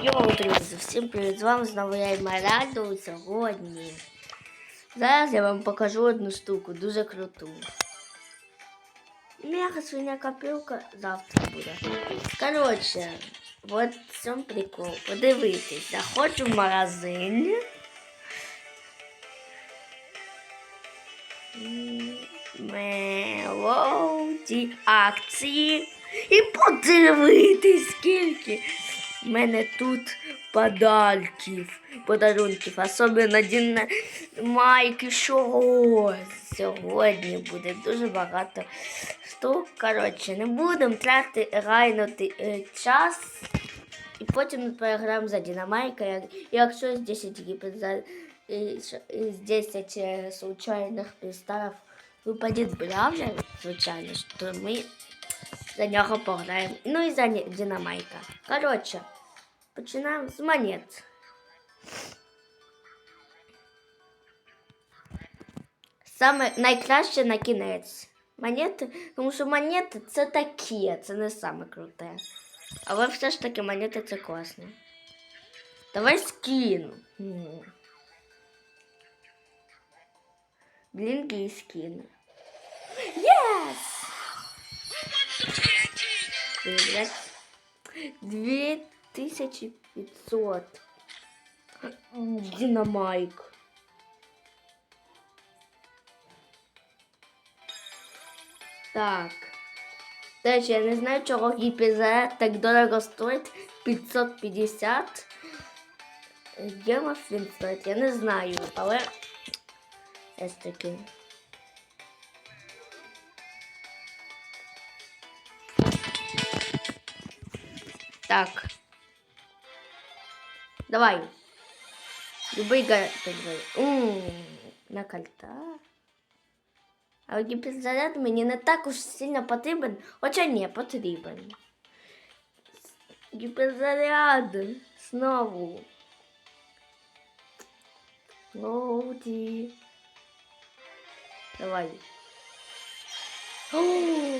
Йоу, друзі, всім привіт! З вами знову я Емеральдо і сьогодні. Зараз я вам покажу одну штуку, дуже круту. Мега свиня копилка завтра буде. Коротше, от в цьому прикол. Подивитись, заходжу в магазин. Мелоді акції. І подивитись, скільки В мене тут подарків, подарунків, особливо на- майки, що сьогодні буде дуже багато штук. Коротше, не будемо тратити райнути е, час. І потім ми переграємо за Динамайка. Як- Якщо з 10 гіпер е, з 10 е, случайних приставів випадет бравлер, звичайно, то ми за нього пограємо. Ну і за Ні- Динамайка. Коротше, починаємо з монет. Саме найкраще на кінець. Монети, тому що монети це такі, це не саме круте. Але все ж таки монети це класно. Давай скину. М. Блінки і скину. Єс! Блять. 2500. Динамайк. Так. До речі, я не знаю, чого ГПЗ так дорого стоїть. 550 гемов він стоїть, я не знаю, але ось таки. Так. Давай. Любий га... так, давай. М, На кольта. А гіперзаряд мені не так уж сильно потрібен, хоча ні, потрібен. Гіперзаряд. Знову. Лоуді. Давай. О!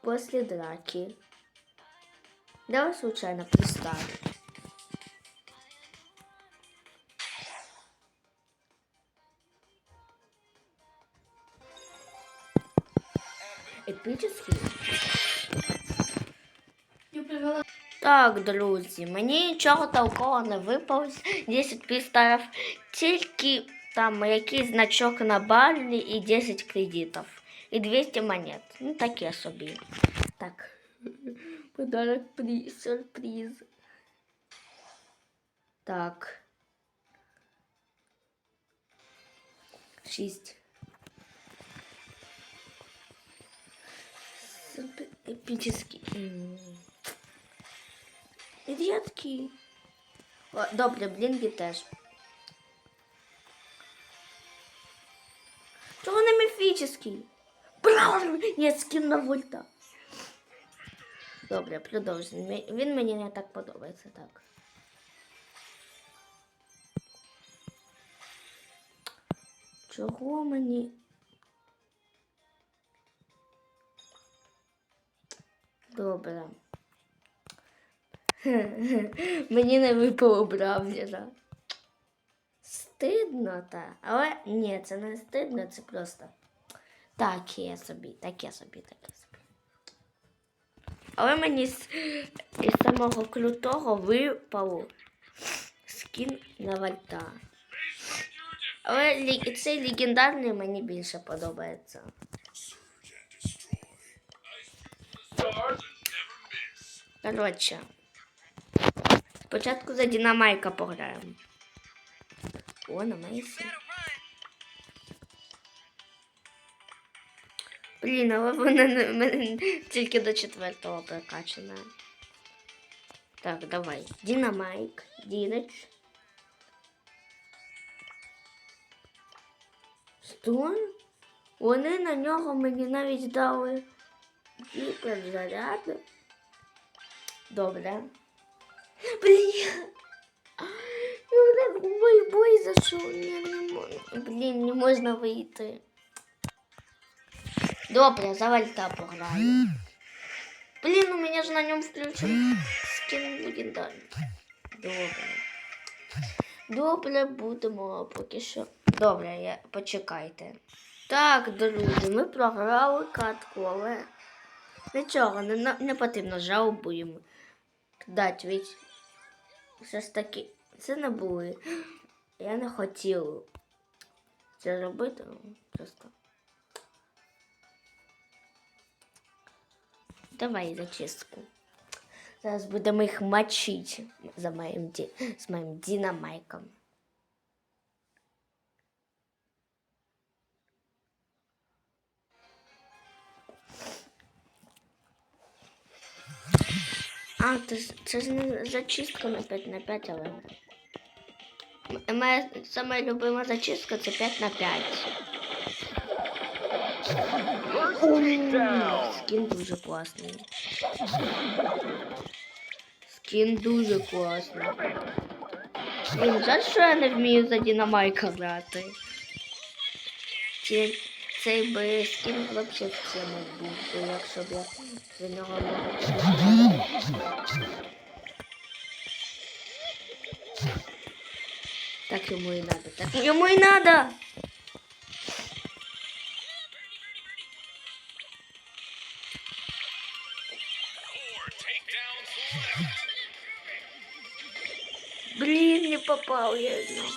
После драки. Давай случайно представим. Епічний. Так, друзі, мені нічого толкового не випало. 10 пістарів, тільки там якийсь значок на барлі і 10 кредитів. І 200 монет. Ну, таке собі. Так. Подарок при сюрприз. Так. Шість. Супер епічний. М. Рідкий. О, Добре, блінки теж. Чого не міфічний? Браво! Ні, скін на вольта. Добре, продовжуємо. Мі- Він мені не так подобається, так. Чого мені? Добре. Мені не випало бравлера. Стидно, та. Але ні, це не стидно, це просто Таке собі, таке собі, таке собі. Але мені з, із самого крутого випало скін на вальта. Але цей легендарний мені більше подобається. Коротше. Спочатку за Динамайка пограємо. О, на Мейсі. Блін, але вона мене тільки до четвертого прокачана. Так, давай. Динамайк, Дінач. Що? Вони на нього мені навіть дали гіперзаряди. Добре. Блін. Ну, так бой, можу. Блін, не можна вийти. Добре, за вальта пограю. Блін, у мене ж на ньому включен скін легендарний. Добре. Добре, будемо поки що. Добре, я... почекайте. Так, друзі, ми програли катку, але нічого, не, не потрібно жалобуємо. Дать, ведь все ж таки, це не були. Я не хотів це робити. Просто. Давай зачистку. Зараз будемо їх мочити за моїм ді... з моїм динамайком. А, це, ж- це ж не зачистка на 5 на 5, але. М- Моя сама любима зачистка це 5 на 5. Скін дуже класний. Скін дуже класний. Блін, жаль, що я не вмію за Дінамайка грати. Ці- Цей би скін взагалі в цьому був, би, якщо б я за нього могла. Так йому і надо. Так йому і надо. Блін, не попав я одного.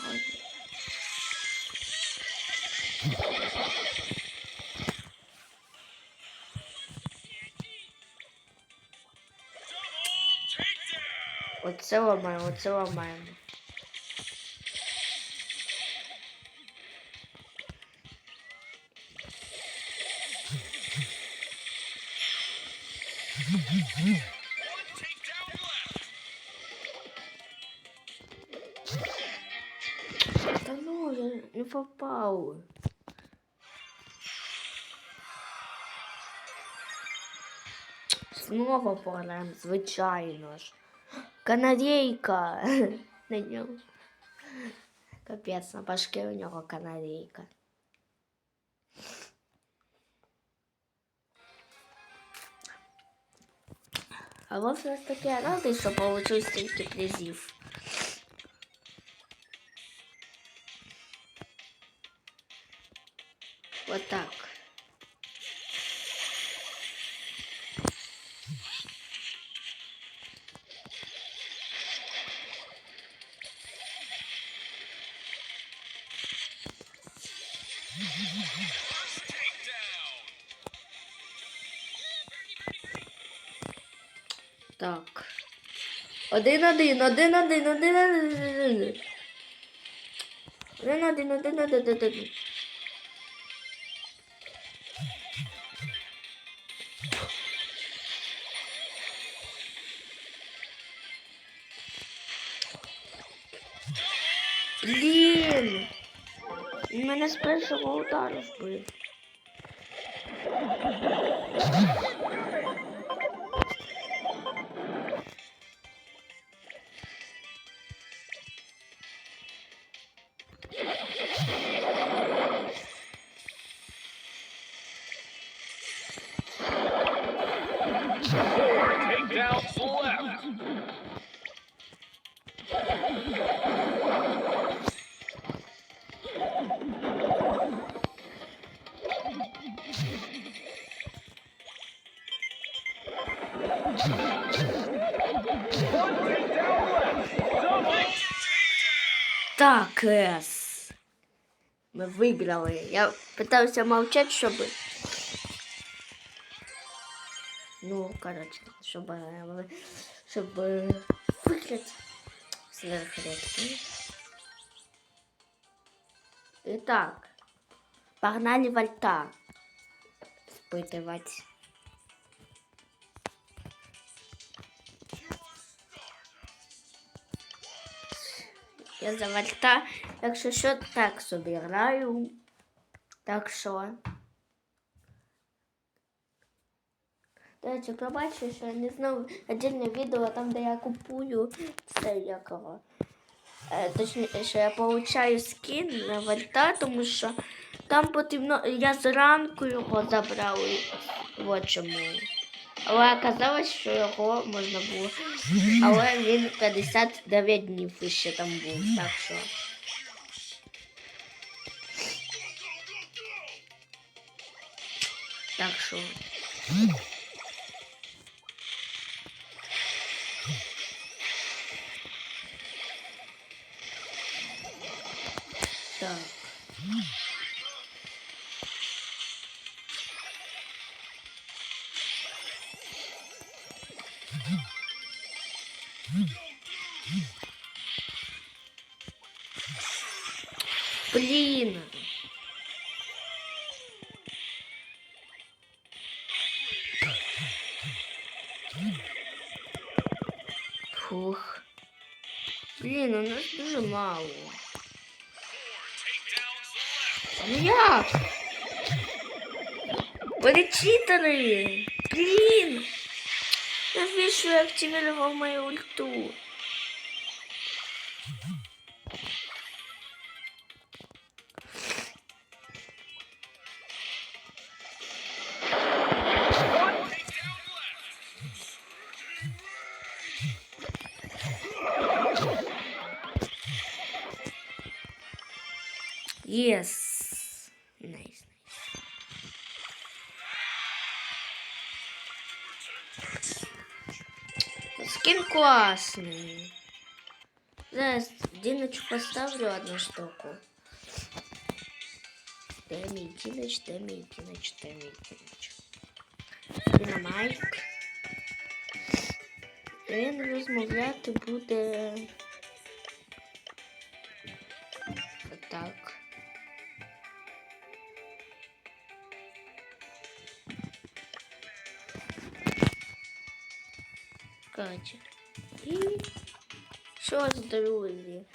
Оце ламаємо, оце ламаємо. Та не попав. Знову пограємо, звичайно ж. Канарейка на ньому. Капець, на башке у нього канарейка. Але все ж таки я радий, що получив стільки призів. Вот так. Так. Один-один, один-один, один-один. Один-один, один-один, один-один. Блін! Мене з першого удару вбив. Так, ес. Ми виграли. Я питався мовчати, щоб. Ну, коротше, щоб. е, ви- Щоб е, виграти. Сверхредки. І так. Погнали вальта. Спитувати. Я за вальта, якщо що, так собі. Так що. Речі, пробачте, що я не знав отдельне відео там, де я купую це якого. Е, точніше, я получаю скін на вальта, тому що Там потрібно. Я зранку його забрав. От чому. Але оказалось, що його можна було. Але він 59 днів ще там був. Так що. Так що. Блин. Фух. Блін, у нас дуже мало. Ну як? Вони читери! Блін! Навіщо я активував мою ульту? Yes. Nice, nice. Скин классный. Зараз Диночку поставлю одну штуку. Де мій Діноч, де мій Діноч, де мій Діноч. Динамайк. Він розмовляти буде. Отак. Короче. І що ж, друзі?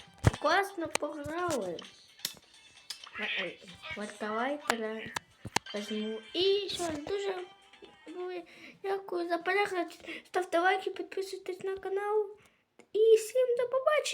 Класно пограли. Ой, От давайте да, возьму. І що ж, дуже дуже дякую за перегляд. Ставте лайки, підписуйтесь на канал. І всім до побачення.